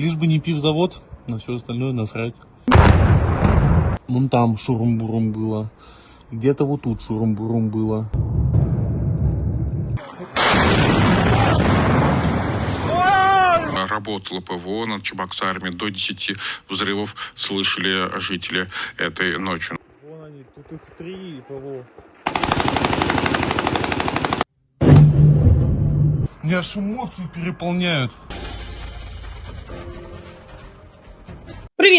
Лишь бы не пивзавод, на все остальное насрать. Вон там шурум-бурум было. Где-то вот тут шурум-бурум было. Работало ПВО над Чебоксарами. До 10 взрывов слышали жители этой ночью. Вон они, тут их три ПВО. Меня аж эмоции переполняют.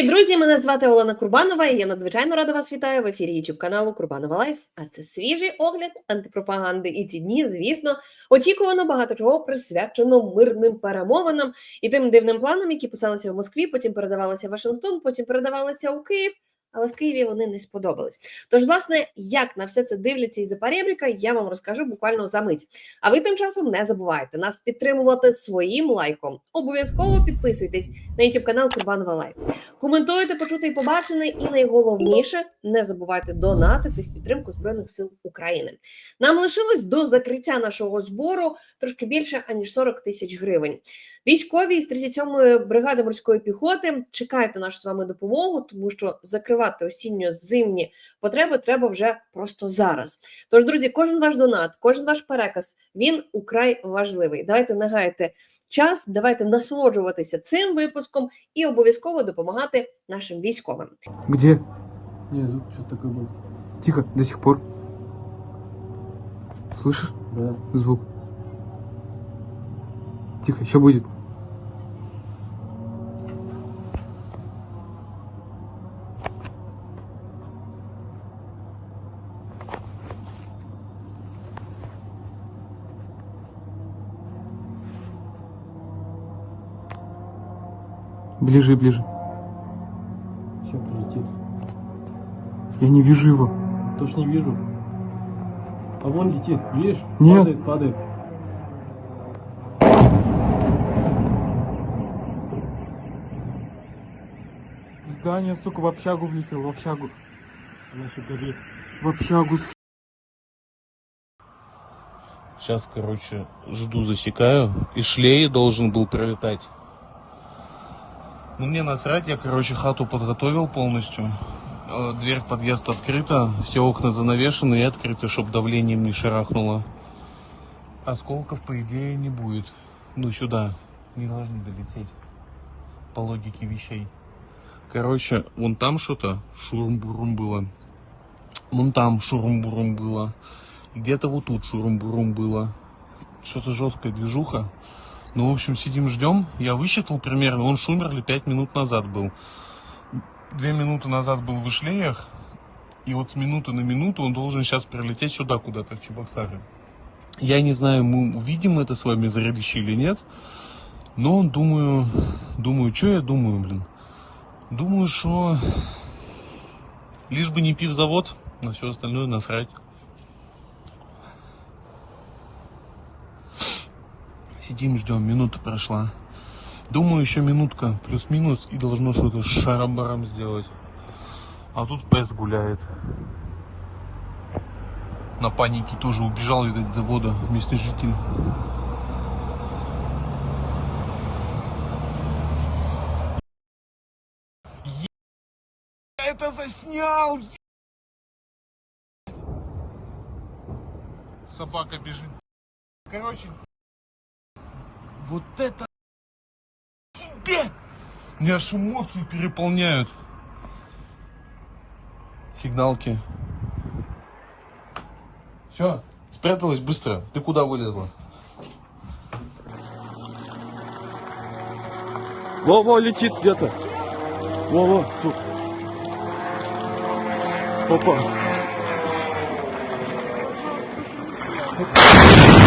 Привіт, друзі! Мене звати Олена Курбанова, і я надзвичайно рада вас вітаю в ефірі YouTube каналу Курбанова Лайф. А це свіжий огляд антипропаганди. І ці дні, звісно, очікувано багато чого присвячено мирним перемовинам і тим дивним планам, які писалися в Москві, потім передавалися в Вашингтон, потім передавалися у Київ. Але в Києві вони не сподобались. Тож, власне, як на все це дивляться із перебріка, я вам розкажу буквально за мить. А ви тим часом не забувайте нас підтримувати своїм лайком. Обов'язково підписуйтесь на YouTube канал Курбанова Лайф. Коментуйте, почути і побачене, і найголовніше не забувайте донатити в підтримку Збройних сил України. Нам лишилось до закриття нашого збору трошки більше аніж 40 тисяч гривень. Військові з 37-ї бригади морської піхоти чекайте нашу з вами допомогу, тому що закривати осінньо-зимні потреби треба вже просто зараз. Тож, друзі, кожен ваш донат, кожен ваш переказ він украй важливий. Давайте не гайте час, давайте насолоджуватися цим випуском і обов'язково допомагати нашим військовим. Где? Не, звук что-то такой был. Тихо, до сих пор. Слышишь? Да. Звук. Тихо, еще будет. Ближе и ближе. Сейчас прилетит. Я не вижу его. Тоже не вижу. А вон летит, видишь? Нет. Падает, падает. Здание, сука, в общагу влетел, в общагу. Она еще горит. В общагу, с- Сейчас, короче, жду, засекаю. И шлей должен был пролетать. Ну, мне насрать, я, короче, хату подготовил полностью. Э, Дверь в подъезд открыта, все окна занавешены и открыты, чтобы давлением не шарахнуло. Осколков, по идее, не будет. Ну, сюда не должны долететь. По логике вещей. Короче, вон там что-то шурум-бурум было. Вон там шурум-бурум было. Где-то вот тут шурум-бурум было. Что-то жесткая движуха. Ну, в общем, сидим, ждем. Я высчитал примерно. Он шумерли 5 минут назад был. Две минуты назад был в Ишлеях. И вот с минуты на минуту он должен сейчас прилететь сюда куда-то, в Чебоксары. Я не знаю, мы увидим это с вами зарядище или нет. Но думаю, думаю, что я думаю, блин? Думаю, что лишь бы не пивзавод, на все остальное насрать. Сидим, ждем, минута прошла. Думаю, еще минутка, плюс-минус, и должно что-то с шаром-баром сделать. А тут пес гуляет. На панике тоже убежал, видать, завода местный житель. Это заснял! Собака бежит. Короче, вот это тебе! Меня аж эмоции переполняют. Сигналки. Все, спряталась быстро. Ты куда вылезла? Во-во, летит где-то. Во-во, сука. Opa! Opa.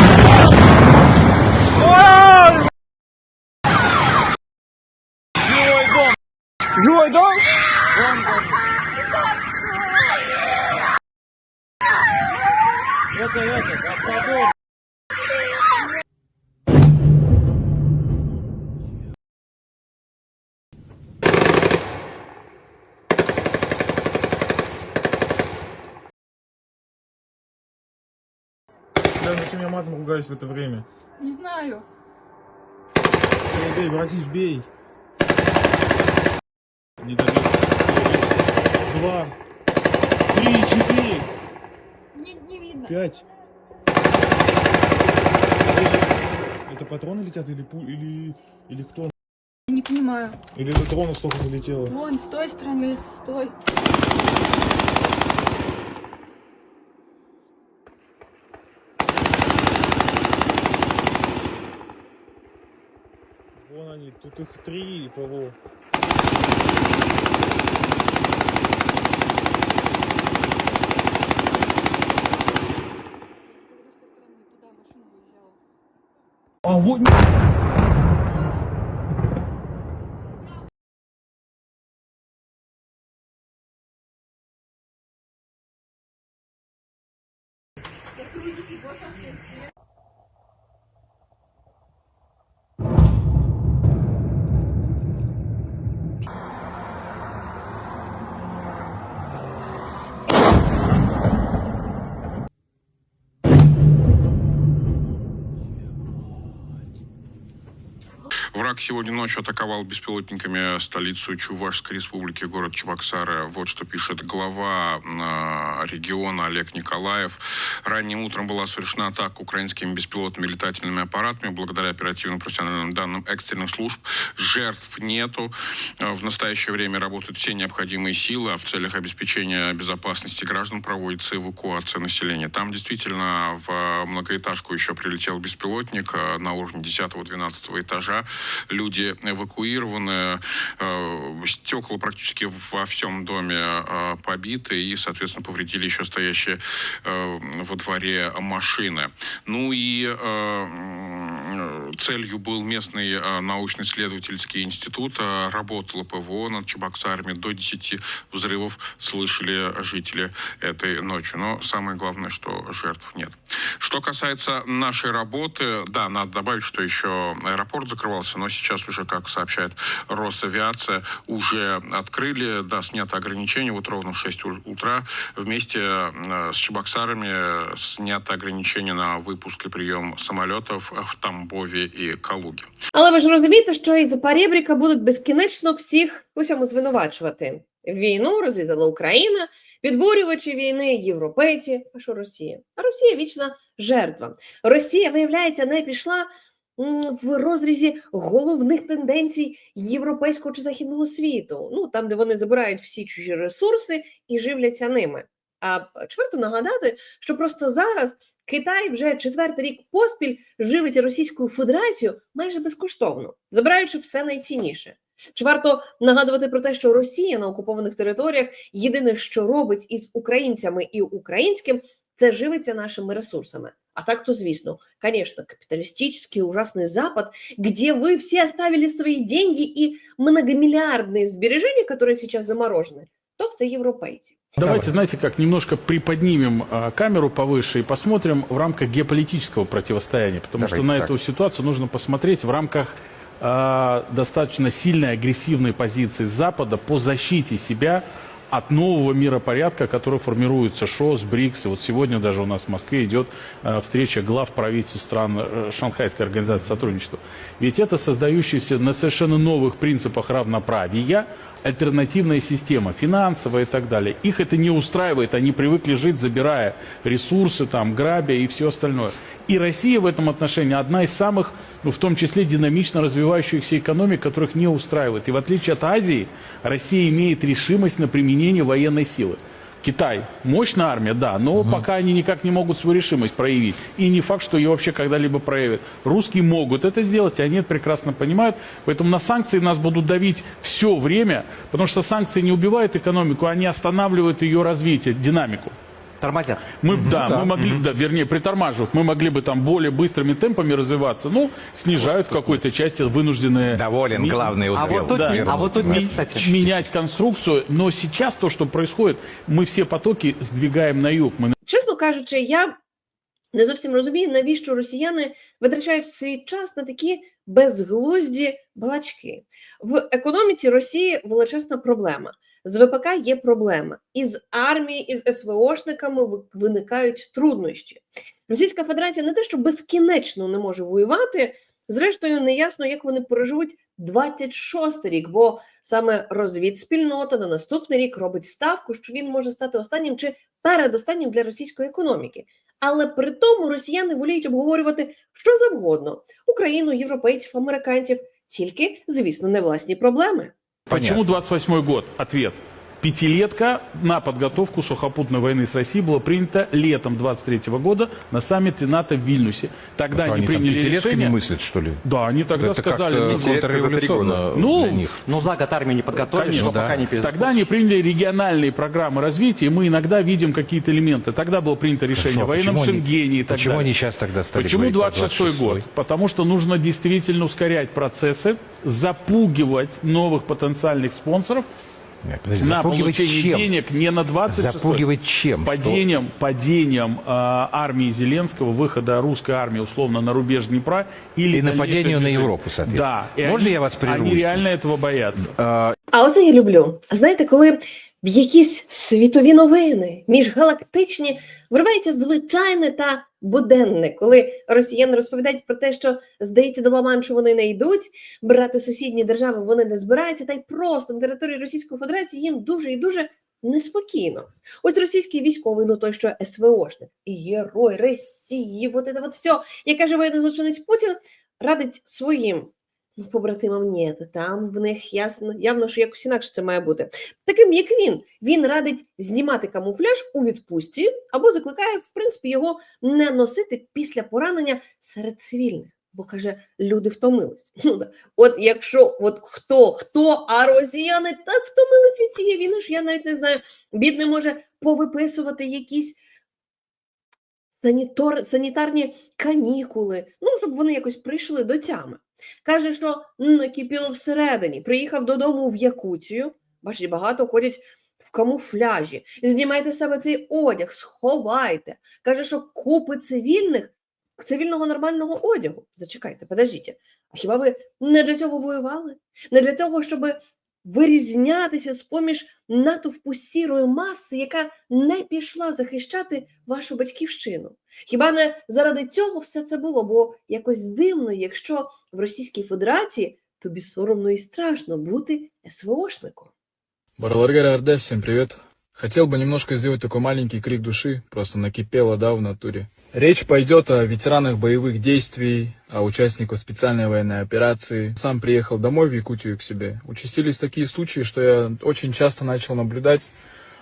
Я матом ругаюсь в это время? Не знаю. Бей, бей, братиш, бей. Не добил. Два. Три, четыре, Не, не видно. пять. Это патроны летят или пу или или кто? Я не понимаю. Или это дронов столько залетело? Вон, с той стороны, стой. Они, тут их три, ПВО. А вот... Враг сегодня ночью атаковал беспилотниками столицу Чувашской республики, город Чебоксары. Вот что пишет глава э, региона Олег Николаев. Ранним утром была совершена атака украинскими беспилотными летательными аппаратами. Благодаря оперативным профессиональным данным экстренных служб жертв нету. Э, В настоящее время работают все необходимые силы, а в целях обеспечения безопасности граждан проводится эвакуация населения. Там действительно в многоэтажку еще прилетел беспилотник э, на уровне 10-12 этажа. Люди эвакуированы, э, стекла практически во всем доме э, побиты и, соответственно, повредили еще стоящие э, во дворе машины. Ну и целью был местный научно-исследовательский институт. Работало ПВО над Чебоксарами. До 10 взрывов слышали жители этой ночью. Но самое главное, что жертв нет. Что касается нашей работы, да, надо добавить, что еще аэропорт закрывался, но сейчас уже, как сообщает Росавиация, уже открыли, да, снято ограничение, вот ровно в 6 у- утра вместе э, с Чебоксарами снято ограничение на выпуск и прием самолетов в Тамбове и Калуге. Але ви ж розумієте, що із Парєбріка будуть безкінечно всіх у всьому звинувачувати. Війну розв'язала Україна, підбурювачі війни, європейці. А що Росія? А Росія вічна жертва. Росія, виявляється, не пішла м, в розрізі головних тенденцій європейського чи західного світу. Ну там, де вони забирають всі чужі ресурси і живляться ними. А чи варто нагадати, що просто зараз Китай вже четвертий рік поспіль живить Російську Федерацію майже безкоштовно, забираючи все найцінніше. Чи варто нагадувати про те, що Росія на окупованих територіях єдине, що робить із українцями і українським, це живиться нашими ресурсами. А так то, звісно, конечно, капиталистический ужасный Запад, где вы все оставили свои деньги и многомиллиардные сбережения, которые сейчас заморожены, то це європейці. Давайте, знаете, как немножко приподнимем а, камеру повыше и посмотрим в рамках геополитического противостояния, потому что Давайте на так. эту ситуацию нужно посмотреть в рамках а, достаточно сильной агрессивной позиции Запада по защите себя от нового миропорядка, который формируется ШОС, БРИКС. И вот сегодня даже у нас в Москве идет э, встреча глав правительств стран э, Шанхайской организации сотрудничества. Ведь это создающаяся на совершенно новых принципах равноправия альтернативная система, финансовая и так далее. Их это не устраивает, они привыкли жить, забирая ресурсы, там, грабя и все остальное. И Россия в этом отношении одна из самых, ну, в том числе динамично развивающихся экономик, которых не устраивает. И в отличие от Азии, Россия имеет решимость на применение военной силы. Китай мощная армия, да, но пока они никак не могут свою решимость проявить. И не факт, что ее вообще когда-либо проявят. Русские могут это сделать, и они это прекрасно понимают. Поэтому на санкции нас будут давить все время, потому что санкции не убивают экономику, они останавливают ее развитие, динамику Тормозят. Мы, да, мы могли, да, вернее, притормаживают, мы могли бы там более быстрыми темпами развиваться, ну, снижают в какой-то части вынужденные... Доволен, ми- главный А успел. вот тут, Да. не- Вернуть. а вот тут ми- Кстати. менять конструкцию, но сейчас то, что происходит, мы все потоки сдвигаем на юг, мы Чесно кажучи, я не зовсім розумію, навіщо росіяни витрачають свій час на такі безглузді балачки. В економіці Росії величезна проблема. З ВПК є проблема. Із армією, із СВОшниками виникають труднощі. Російська Федерація не те, що безкінечно не може воювати, Зрештою, неясно, як вони переживуть 26 рік, бо саме розвідспільнота на наступний рік робить ставку, що він може стати останнім чи передостаннім для російської економіки. Але при тому росіяни воліють обговорювати що завгодно: Україну, європейців, американців, тільки, звісно, не власні проблеми. Почему 28 год? Ответ. Пятилетка на подготовку сухопутной войны с Россией было принято летом 23 года на саммите НАТО в Вильнюсе. Тогда Что, они приняли решение. мыслят, что ли? Да, они тогда Это сказали. как-то ну, контрреволюционно Ну, для них. Ну, за год армию не подготовишь, Конечно, но да. пока не. Тогда они приняли региональные программы развития, и мы иногда видим какие-то элементы. Тогда было принято решение Хорошо, о военном почему они- Шенгене и так Почему далее. они сейчас тогда стали Почему говорить про 26 год? Потому что нужно действительно ускорять процессы, запугивать новых потенциальных спонсоров подожди, на запугивать получение чем? денег не на 26 Запугивать чем? Падением, падением э, армии Зеленского, выхода русской армии условно на рубеж Днепра или И нападению дальнейшее на движение. Европу, соответственно. Да. и Можно они- я вас прерву Они реально здесь? этого боятся. Что, а, А оце я люблю. Знаєте, коли в якісь світові новини, міжгалактичні, виривається звичайне та буденне, коли росіяни розповідають про те, що здається, до Ла-Маншу вони не йдуть, брати сусідні держави вони не збираються, та й просто на території Російської Федерації їм дуже і дуже неспокійно. Ось російський військовий, ну той, що СВОшник, і герой Росії, от це от все, яка живе на злочинець Путін, радить своїм Побратимам ні, та там в них ясно, явно, що якось інакше це має бути. Таким як він, він радить знімати камуфляж у відпустці або закликає, в принципі, його не носити після поранення серед цивільних. Бо каже, люди втомились. Ну, да. От якщо от хто, хто, а росіяни так втомились від цієї війни, що я навіть не знаю, бідний може повиписувати якісь санітор, санітарні канікули, ну, щоб вони якось прийшли до тями. Каже, що накипіло всередині. Приїхав додому в Якутію. Бачите, багато ходять в камуфляжі. Знімайте з себе цей одяг, сховайте. Каже, що купи цивільних, цивільного нормального одягу. Зачекайте, подождіть. А хіба ви не для цього воювали? Не для того, щоб вирізнятися з поміж натовпу сірої маси, яка не пішла захищати вашу батьківщину? Хіба не заради цього все це було? Бо якось дивно, якщо в Російській Федерації тобі соромно і страшно бути СВОшником. Бараларгара Арде, всім привет. Хотел бы немножко сделать такой маленький крик души, просто накипело, да, в натуре. Речь пойдет о ветеранах боевых действий, о участниках специальной военной операции. Сам приехал домой в Якутию к себе. Участились такие случаи, что я очень часто начал наблюдать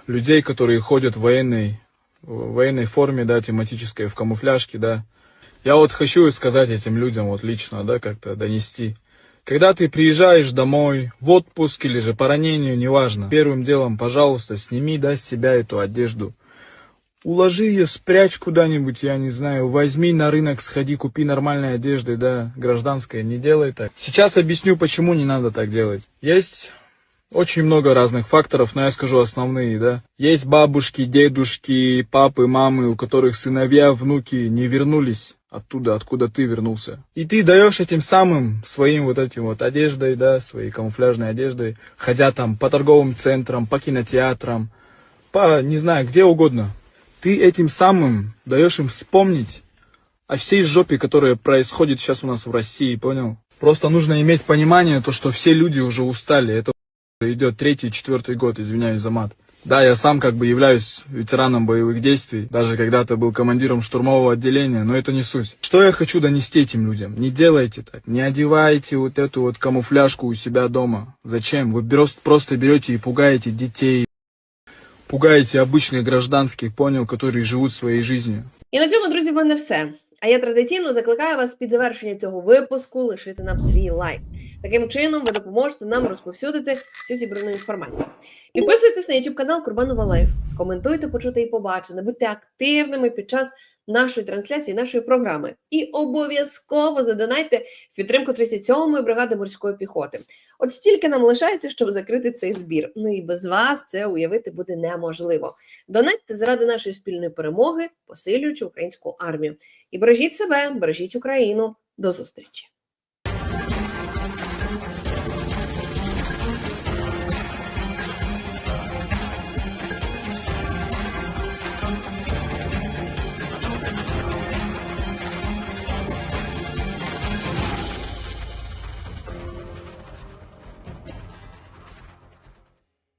людей, которые ходят в военной, в военной форме, да, тематической, в камуфляжке, да. Я вот хочу сказать этим людям вот лично, да, как-то донести. Когда ты приезжаешь домой, в отпуск или же по ранению, неважно, первым делом, пожалуйста, сними, да, с себя эту одежду. Уложи ее, спрячь куда-нибудь, я не знаю, возьми на рынок, сходи, купи нормальной одежды, да, гражданской, не делай так. Сейчас объясню, почему не надо так делать. Есть очень много разных факторов, но я скажу основные, да. Есть бабушки, дедушки, папы, мамы, у которых сыновья, внуки не вернулись оттуда, откуда ты вернулся. И ты даешь этим самым своим вот этим вот одеждой, да, своей камуфляжной одеждой, ходя там по торговым центрам, по кинотеатрам, по, не знаю, где угодно. Ты этим самым даешь им вспомнить о всей жопе, которая происходит сейчас у нас в России, понял? Просто нужно иметь понимание, то, что все люди уже устали. Это идет третий, четвертый год, извиняюсь за мат. Да, я сам как бы являюсь ветераном боевых действий, даже когда-то был командиром штурмового отделения, но это не суть. Что я хочу донести этим людям? Не делайте так, не одевайте вот эту вот камуфляжку у себя дома. Зачем? Вы берёс- просто берете и пугаете детей, пугаете обычных гражданских, понял, которые живут своей жизнью. І на цьому, друзі, в мене все. А я традиційно закликаю вас під завершення цього випуску лишити нам свій лайк. Таким чином, ви допоможете нам розповсюдити всю зібрану інформацію. Підписуйтесь на YouTube канал Курбанова Лайф, коментуйте, почути і побачене, будьте активними під час нашої трансляції, нашої програми. І обов'язково задонайте в підтримку 37-ї бригади морської піхоти. От стільки нам лишається, щоб закрити цей збір. Ну і без вас це уявити буде неможливо. Донатьте заради нашої спільної перемоги, посилюючи українську армію. І бережіть себе, бережіть Україну. До зустрічі!